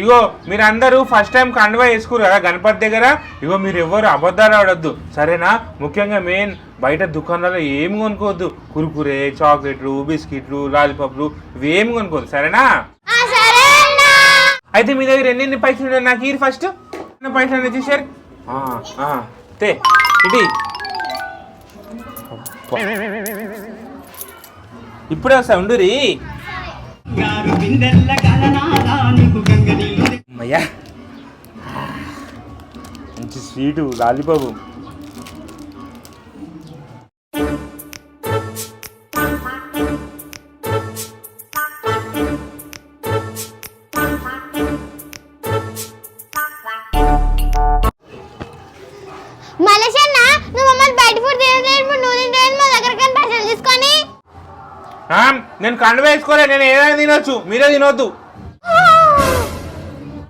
ఇగో మీరు అందరూ first time కండువా వేసుకురు కదా గణపతి దగ్గర? ఇగో మీరు ఎవరు అబద్ధాలు ఆడొద్దు. సరేనా? ముఖ్యంగా మెయిన్ బయట దుకాణాల్లో ఏమి కొనుక్కోవద్దు. కురుకురే చాక్లెట్లు బిస్కెట్లు లాలీపాప్లు ఇవి ఏమి కొనుక్కోవద్దు. సరేనా? అయితే మీ దగ్గర ఎన్ని ఎన్ని పైసలు ఉన్నాయి? నాకు ఇరు ఫస్ట్ ఎన్ని పైసలు అనేది చూసారు తే ఇది ఇప్పుడే వస్తా ఉండురి. గారు బిందెల్ల అమ్మయ్యా మంచి స్వీటు నువ్వు మమ్మల్ని బయట ఫుడ్ తినలేదు ఇప్పుడు నువ్వు తింటే మా దగ్గర కానీ పైసలు తీసుకొని? ఆ, నేను కండు వేసుకోలే నేను ఏదైనా తినొచ్చు మీరే తినొద్దు.